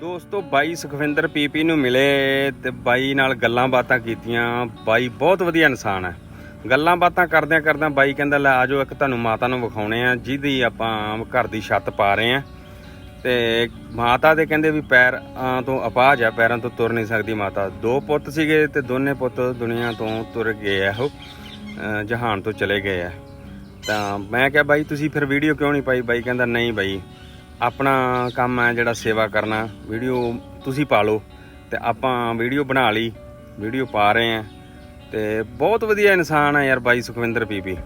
ਦੋਸਤੋ, ਬਾਈ ਸੁਖਵਿੰਦਰ ਪੀਪੀ ਨੂੰ ਮਿਲੇ ਤੇ ਬਾਈ ਨਾਲ ਗੱਲਾਂ ਬਾਤਾਂ ਕੀਤੀਆਂ। ਬਾਈ ਬਹੁਤ ਵਧੀਆ ਇਨਸਾਨ ਹੈ। ਗੱਲਾਂ ਬਾਤਾਂ ਕਰਦਿਆਂ ਕਰਦਿਆਂ ਬਾਈ ਕਹਿੰਦਾ, ਲੈ ਆਜੋ ਇੱਕ ਤੁਹਾਨੂੰ ਮਾਤਾ ਨੂੰ ਵਿਖਾਉਣੇ ਆ, ਜਿਹਦੀ ਆਪਾਂ ਘਰ ਦੀ ਛੱਤ ਪਾ ਰਹੇ ਆ ਤੇ ਮਾਤਾ ਦੇ ਕਹਿੰਦੇ ਵੀ ਪੈਰ ਤੋਂ ਅਪਾਹਜ ਆ ਪੈਰਾਂ ਤੋਂ ਤੁਰ ਨਹੀਂ ਸਕਦੀ ਮਾਤਾ। ਦੋ ਪੁੱਤ ਸੀਗੇ ਤੇ ਦੋਨੇ ਪੁੱਤ ਦੁਨੀਆ ਤੋਂ ਤੁਰ ਗਏ ਆ ਉਹ ਜਹਾਨ ਤੋਂ ਚਲੇ ਗਏ ਆ। ਤਾਂ ਮੈਂ ਕਿਹਾ, ਬਾਈ, ਤੁਸੀਂ ਫਿਰ ਵੀਡੀਓ ਕਿਉਂ ਨਹੀਂ ਪਾਈ? ਬਾਈ ਕਹਿੰਦਾ, ਨਹੀਂ ਬਾਈ ਆਪਣਾ ਕੰਮ ਹੈ ਜਿਹੜਾ ਸੇਵਾ ਕਰਨਾ, ਵੀਡੀਓ ਤੁਸੀਂ ਪਾ ਲਓ ਤੇ ਆਪਾਂ ਵੀਡੀਓ ਬਣਾ ਲਈ, ਵੀਡੀਓ ਪਾ ਰਹੇ ਆ ਤੇ ਬਹੁਤ ਵਧੀਆ ਇਨਸਾਨ ਹੈ ਯਾਰ ਬਾਈ ਸੁਖਵਿੰਦਰ ਪੀਪੀ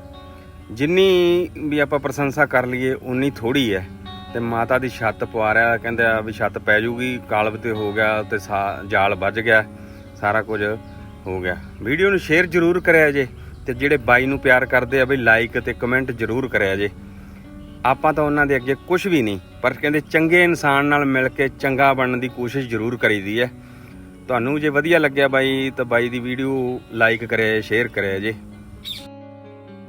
ਜਿੰਨੀ ਵੀ ਆਪਾਂ ਪ੍ਰਸ਼ੰਸਾ ਕਰ ਲਈਏ, ਉਨੀ ਥੋੜੀ ਹੈ। ਤੇ ਮਾਤਾ ਦੀ ਛੱਤ ਪਵਾ ਰਿਹਾ ਕਹਿੰਦੇ ਆ ਵੀ ਛੱਤ ਪੈ ਜੂਗੀ ਕਾਲਬ ਤੇ ਹੋ ਗਿਆ, ਤੇ ਸਾ- ਜਾਲ ਵੱਜ ਗਿਆ, ਸਾਰਾ ਕੁਝ ਹੋ ਗਿਆ। ਵੀਡੀਓ ਨੂੰ ਸ਼ੇਅਰ ਜ਼ਰੂਰ ਕਰਿਆ ਜੇ, ਤੇ ਜਿਹੜੇ ਬਾਈ ਨੂੰ ਪਿਆਰ ਕਰਦੇ ਆ ਬਈ ਲਾਈਕ ਤੇ ਕਮੈਂਟ ਜ਼ਰੂਰ ਕਰਿਆ ਜੇ। ਆਪਾਂ ਤਾਂ ਉਹਨਾਂ ਦੇ ਅੱਗੇ ਕੁਝ ਵੀ ਨਹੀਂ, ਪਰ ਕਹਿੰਦੇ ਚੰਗੇ ਇਨਸਾਨ ਨਾਲ ਮਿਲ ਕੇ ਚੰਗਾ ਬਣਨ ਦੀ ਕੋਸ਼ਿਸ਼ ਜ਼ਰੂਰ ਕਰੀਦੀ ਹੈ। ਤੁਹਾਨੂੰ ਜੇ ਵਧੀਆ ਲੱਗਿਆ ਬਾਈ, ਤਾਂ ਬਾਈ ਦੀ ਵੀਡੀਓ ਲਾਈਕ ਕਰਿਆ ਸ਼ੇਅਰ ਕਰਿਆ ਜੇ।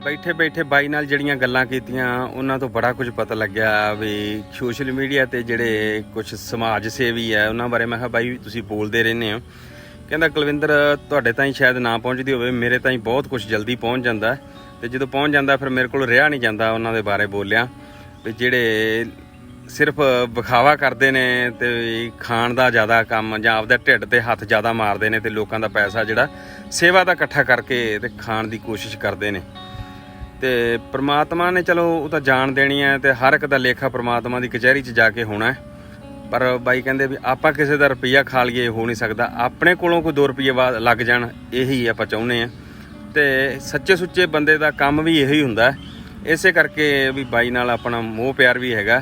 ਬੈਠੇ ਬੈਠੇ ਬਾਈ ਨਾਲ ਜਿਹੜੀਆਂ ਗੱਲਾਂ ਕੀਤੀਆਂ, ਉਹਨਾਂ ਤੋਂ ਬੜਾ ਕੁਝ ਪਤਾ ਲੱਗਿਆ ਵੀ ਸੋਸ਼ਲ ਮੀਡੀਆ ਤੇ ਜਿਹੜੇ ਕੁਝ ਸਮਾਜ ਸੇਵੀ ਹੈ, ਉਹਨਾਂ ਬਾਰੇ ਮੈਂ ਕਿਹਾ, ਬਾਈ, ਤੁਸੀਂ ਬੋਲਦੇ ਰਹਿੰਦੇ ਹੋ। ਕਹਿੰਦਾ, ਕੁਲਵਿੰਦਰ, ਤੁਹਾਡੇ ਤਾਈਂ ਸ਼ਾਇਦ ਨਾ ਪਹੁੰਚਦੀ ਹੋਵੇ, ਮੇਰੇ ਤਾਈਂ ਬਹੁਤ ਕੁਝ ਜਲਦੀ ਪਹੁੰਚ ਜਾਂਦਾ ਹੈ। ਤੇ ਜਦੋਂ ਪਹੁੰਚ ਜਾਂਦਾ, ਫਿਰ ਮੇਰੇ ਕੋਲ ਰਿਹਾ ਨਹੀਂ ਜਾਂਦਾ, ਉਹਨਾਂ ਦੇ ਬਾਰੇ ਬੋਲਿਆ। ਜਿਹੜੇ ਸਿਰਫ ਵਿਖਾਵਾ ਕਰਦੇ ਨੇ ਤੇ ਖਾਣ ਦਾ ਜ਼ਿਆਦਾ ਕੰਮ ਜਾਂ ਆਪਦਾ ਢਿੱਡ ਤੇ ਹੱਥ ਜ਼ਿਆਦਾ ਮਾਰਦੇ ਨੇ ਤੇ ਲੋਕਾਂ ਦਾ ਪੈਸਾ ਜਿਹੜਾ ਸੇਵਾ ਦਾ ਇਕੱਠਾ ਕਰਕੇ ਤੇ ਖਾਣ ਦੀ ਕੋਸ਼ਿਸ਼ ਕਰਦੇ ਨੇ। ਤੇ ਪ੍ਰਮਾਤਮਾ ਨੇ ਚਲੋ ਉਹ ਤਾਂ ਜਾਣ ਦੇਣੀ ਹੈ ਤੇ ਹਰ ਇੱਕ ਦਾ ਲੇਖਾ ਪ੍ਰਮਾਤਮਾ ਦੀ ਕਚਹਿਰੀ 'ਚ ਜਾ ਕੇ ਹੋਣਾ ਹੈ। ਪਰ ਬਾਈ ਕਹਿੰਦੇ ਵੀ ਆਪਾਂ ਕਿਸੇ ਦਾ ਰੁਪਈਆ ਖਾ ਲਈਏ ਹੋ ਨਹੀਂ ਸਕਦਾ। ਆਪਣੇ ਕੋਲੋਂ ਕੋਈ 2 ਰੁਪਈਏ ਵਾ- ਲੱਗ ਜਾਣ, ਇਹੀ ਆਪਾਂ ਚਾਹੁੰਦੇ ਆ ਤੇ ਸੱਚੇ ਸੁੱਚੇ ਬੰਦੇ ਦਾ ਕੰਮ ਵੀ ਇਹੀ ਹੁੰਦਾ ਹੈ। ਇਸੇ ਕਰਕੇ ਵੀ ਬਾਈ ਨਾਲ ਆਪਣਾ ਮੋਹ ਪਿਆਰ ਵੀ ਹੈਗਾ।